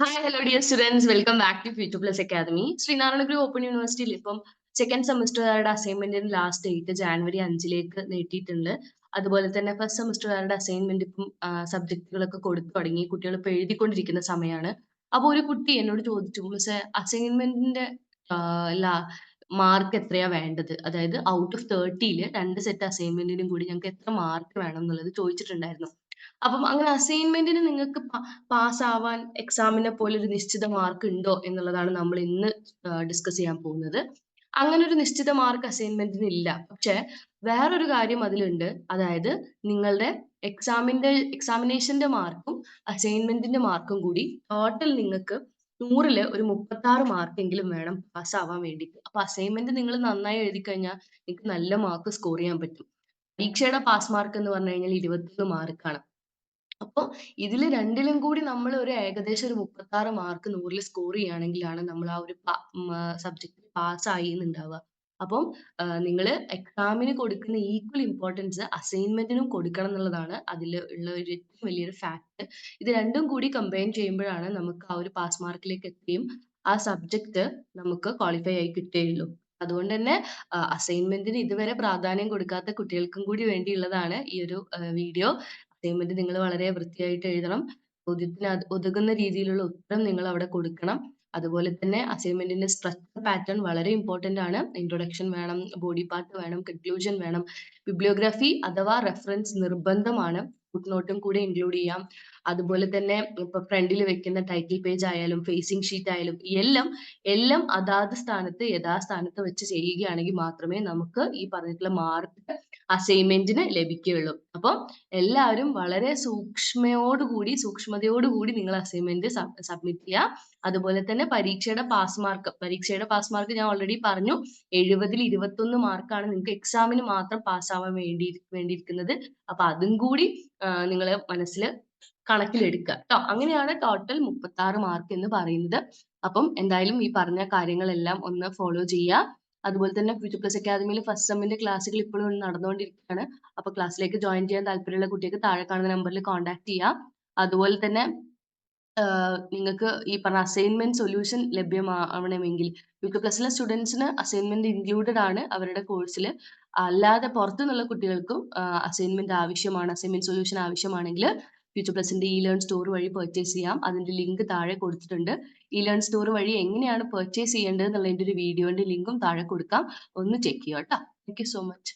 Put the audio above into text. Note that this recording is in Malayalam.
Hi hello dear students welcome back to future plus academy Sreenarayana Guru open യൂണിവേഴ്സിറ്റിയിൽ ഇപ്പം സെക്കൻഡ് സെമസ്റ്ററുകാരുടെ അസൈൻമെന്റിന് ലാസ്റ്റ് ഡേറ്റ് ജാനുവരി അഞ്ചിലേക്ക് നീട്ടിയിട്ടുണ്ട്. അതുപോലെ തന്നെ ഫസ്റ്റ് സെമസ്റ്ററുകാരുടെ അസൈൻമെന്റ് ഇപ്പം സബ്ജക്റ്റുകളൊക്കെ കൊടുത്തു തുടങ്ങി. കുട്ടികൾ ഇപ്പൊ എഴുതിക്കൊണ്ടിരിക്കുന്ന സമയമാണ് അപ്പൊ ഒരു കുട്ടി എന്നോട് ചോദിച്ചു മിസ് അസൈൻമെന്റിന്റെ മാർക്ക് എത്രയാ വേണ്ടത്? അതായത് ഔട്ട് ഓഫ് തേർട്ടിയിൽ രണ്ട് സെറ്റ് അസൈൻമെന്റിനും കൂടി ഞങ്ങൾക്ക് എത്ര മാർക്ക് വേണം എന്നുള്ളത് ചോദിച്ചിട്ടുണ്ടായിരുന്നു. അപ്പം അങ്ങനെ അസൈൻമെന്റിന് നിങ്ങൾക്ക് പാസ് ആവാൻ എക്സാമിനെ പോലെ ഒരു നിശ്ചിത മാർക്ക് ഉണ്ടോ എന്നുള്ളതാണ് നമ്മൾ ഇന്ന് ഡിസ്കസ് ചെയ്യാൻ പോകുന്നത്. അങ്ങനെ ഒരു നിശ്ചിത മാർക്ക് അസൈൻമെന്റിന് ഇല്ല. പക്ഷെ വേറൊരു കാര്യം അതിലുണ്ട്. അതായത് നിങ്ങളുടെ എക്സാമിന്റെ എക്സാമിനേഷന്റെ മാർക്കും അസൈൻമെന്റിന്റെ മാർക്കും കൂടി ടോട്ടൽ നിങ്ങൾക്ക് നൂറിൽ ഒരു മുപ്പത്തി ആറ് മാർക്കെങ്കിലും വേണം പാസ് ആവാൻ വേണ്ടിയിട്ട്. അപ്പൊ അസൈൻമെന്റ് നിങ്ങൾ നന്നായി എഴുതി കഴിഞ്ഞാൽ നിങ്ങൾക്ക് നല്ല മാർക്ക് സ്കോർ ചെയ്യാൻ പറ്റും. പരീക്ഷയുടെ പാസ് മാർക്ക് എന്ന് പറഞ്ഞു കഴിഞ്ഞാൽ ഇരുപത്തൊന്ന് മാർക്കാണ് അപ്പൊ ഇതിൽ രണ്ടിലും കൂടി നമ്മൾ ഒരു ഏകദേശം ഒരു മുപ്പത്താറ് മാർക്ക് നൂറിൽ സ്കോർ ചെയ്യുകയാണെങ്കിലാണ് നമ്മൾ ആ ഒരു സബ്ജക്റ്റ് പാസ് ആയി എന്നുണ്ടാവുക അപ്പം നിങ്ങൾ എക്സാമിന് കൊടുക്കുന്ന ഈക്വൽ ഇമ്പോർട്ടൻസ് അസൈൻമെന്റിനും കൊടുക്കണം എന്നുള്ളതാണ് അതിൽ ഉള്ള ഒരു ഏറ്റവും വലിയൊരു ഫാക്ട് ഇത് രണ്ടും കൂടി കമ്പൈൻ ചെയ്യുമ്പോഴാണ് നമുക്ക് ആ ഒരു പാസ് മാർക്കിലേക്ക് എത്തുകയും ആ സബ്ജക്ട് നമുക്ക് ക്വാളിഫൈ ആയി കിട്ടുകയുള്ളൂ. അതുകൊണ്ട് തന്നെ അസൈൻമെന്റിന് ഇതുവരെ പ്രാധാന്യം കൊടുക്കാത്ത കുട്ടികൾക്കും കൂടി വേണ്ടിയുള്ളതാണ് ഈ ഒരു വീഡിയോ അസൈൻമെന്റ് നിങ്ങൾ വളരെ വൃത്തിയായിട്ട് എഴുതണം. ചോദ്യത്തിന് ഒതുങ്ങുന്ന രീതിയിലുള്ള ഉത്തരം നിങ്ങൾ അവിടെ കൊടുക്കണം. അതുപോലെ തന്നെ അസൈൻമെന്റിന്റെ സ്ട്രക്ചർ പാറ്റേൺ വളരെ ഇമ്പോർട്ടന്റ് ആണ്. ഇൻട്രൊഡക്ഷൻ വേണം ബോഡി പാർട്ട് വേണം കൺക്ലൂഷൻ വേണം. ബിബ്ലിയോഗ്രാഫി അഥവാ റെഫറൻസ് നിർബന്ധമാണ്. ഫുട് നോട്ടും കൂടെ ഇൻക്ലൂഡ് ചെയ്യാം. അതുപോലെ തന്നെ ഇപ്പൊ ഫ്രണ്ടിൽ വെക്കുന്ന ടൈറ്റിൽ പേജ് ആയാലും ഫേസിംഗ് ഷീറ്റ് ആയാലും എല്ലാം എല്ലാം അതാത് സ്ഥാനത്ത് യഥാസ്ഥാനത്ത് വെച്ച് ചെയ്യുകയാണെങ്കിൽ മാത്രമേ നമുക്ക് ഈ പറഞ്ഞിട്ടുള്ള മാർക്ക് അസൈൻമെന്റിന് ലഭിക്കുകയുള്ളൂ. അപ്പം എല്ലാവരും വളരെ സൂക്ഷ്മയോടുകൂടി സൂക്ഷ്മതയോടുകൂടി നിങ്ങൾ അസൈൻമെന്റ് സബ്മിറ്റ് ചെയ്യുക. അതുപോലെ തന്നെ പരീക്ഷയുടെ പാസ് മാർക്ക് പരീക്ഷയുടെ പാസ് മാർക്ക് ഞാൻ ഓൾറെഡി പറഞ്ഞു. എഴുപതിൽ ഇരുപത്തൊന്ന് മാർക്കാണ് നിങ്ങൾക്ക് എക്സാമിന് മാത്രം പാസ്സാവാൻ വേണ്ടി വേണ്ടിയിരിക്കുന്നത്. അപ്പൊ അതും കൂടി നിങ്ങൾ മനസ്സിൽ കണക്കിലെടുക്കുക. കേട്ടോ അങ്ങനെയാണ് ടോട്ടൽ മുപ്പത്തി ആറ് മാർക്ക് എന്ന് പറയുന്നത്. അപ്പം എന്തായാലും ഈ പറഞ്ഞ കാര്യങ്ങളെല്ലാം ഒന്ന് ഫോളോ ചെയ്യുക. അതുപോലെ തന്നെ ഫ്യൂച്ചർ പ്ലസ് അക്കാദമിയിൽ ഫസ്റ്റ് സെമ്മിന്റെ ക്ലാസ്സുകൾ ഇപ്പോഴും നടന്നുകൊണ്ടിരിക്കുകയാണ്. അപ്പൊ ക്ലാസ്സിലേക്ക് ജോയിൻ ചെയ്യാൻ താല്പര്യമുള്ള കുട്ടികൾക്ക് താഴെ കാണുന്ന നമ്പറിൽ കോൺടാക്ട് ചെയ്യാം. അതുപോലെ തന്നെ നിങ്ങൾക്ക് ഈ പറഞ്ഞ അസൈൻമെന്റ് സൊല്യൂഷൻ ലഭ്യമാവണമെങ്കിൽ ഫ്യൂച്ചർ പ്ലസിലെ സ്റ്റുഡൻസിന് അസൈൻമെന്റ് ഇൻക്ലൂഡഡ് ആണ് അവരുടെ കോഴ്സിൽ അല്ലാതെ പുറത്തുനിന്നുള്ള കുട്ടികൾക്കും അസൈൻമെന്റ് ആവശ്യമാണ് അസൈൻമെന്റ് സൊല്യൂഷൻ ആവശ്യമാണെങ്കിൽ ഫ്യൂച്ചർ പ്ലസിന്റെ ഇ ലേൺ സ്റ്റോർ വഴി പർച്ചേസ് ചെയ്യാം. അതിന്റെ ലിങ്ക് താഴെ കൊടുത്തിട്ടുണ്ട്. ഇ ലേൺ സ്റ്റോർ വഴി എങ്ങനെയാണ് പർച്ചേസ് ചെയ്യേണ്ടത് എന്നുള്ളതിന്റെ ഒരു വീഡിയോന്റെ ലിങ്കും താഴെ കൊടുക്കാം. ഒന്ന് ചെക്ക് ചെയ്യാം കേട്ടോ താങ്ക് യു സോ മച്ച്